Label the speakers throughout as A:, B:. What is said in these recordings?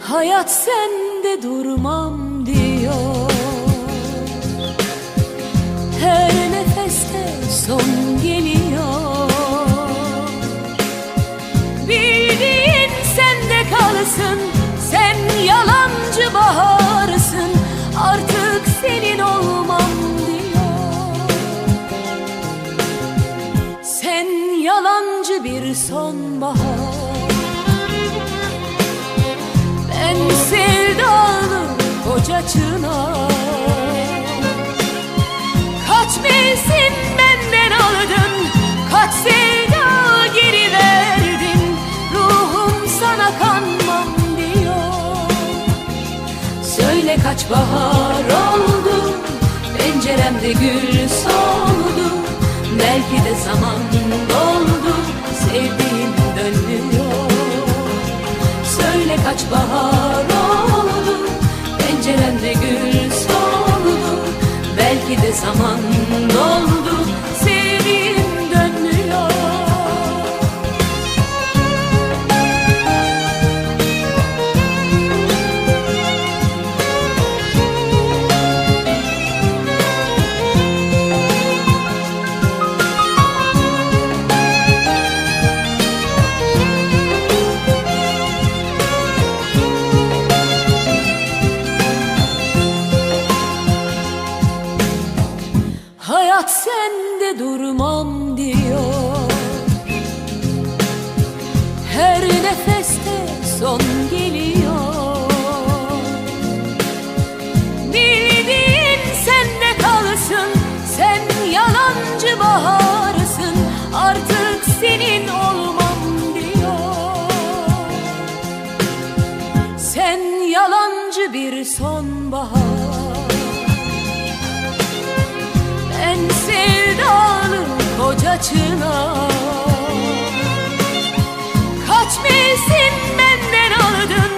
A: Hayat sende durmam diyor. Her nefeste son geliyor. Bildiğin sende kalsın. Sonbahar. Ben sevdalı koca çınar. Kaç mevsim benden aldın Kaç sevda geri verdin. Ruhum sana kanmam diyor. Söyle kaç bahar oldu Penceremde gül soldu Söyle kaç bahar oldu Penceremde gül soldu. Belki de zaman doldu Hayat sende durmam diyor. Her nefeste son geliyor. Bildiğin sende kalsın Sen yalancı baharsın Artık senin olmam diyor. Sen yalancı bir sonbahar koca çınar. Kaç mevsim benden aldın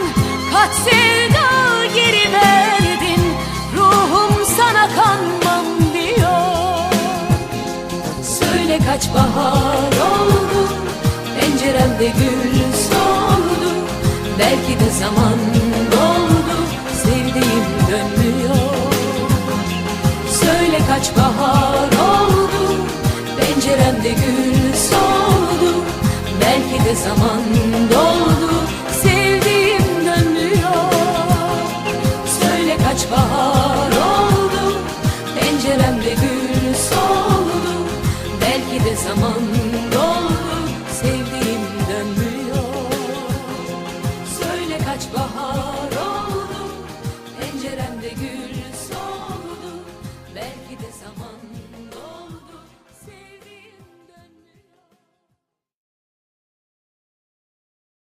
A: Kaç sevda geri verdin. Ruhum sana kanmam diyor. Söyle kaç bahar oldu Penceremde gül soldu. Belki de zaman doldu Sevdiğim dönmüyor. Söyle kaç bahar zaman doldu Sevdiğim dönmüyor Söyle kaç bahar oldu Penceremde gül soldu. Belki de zaman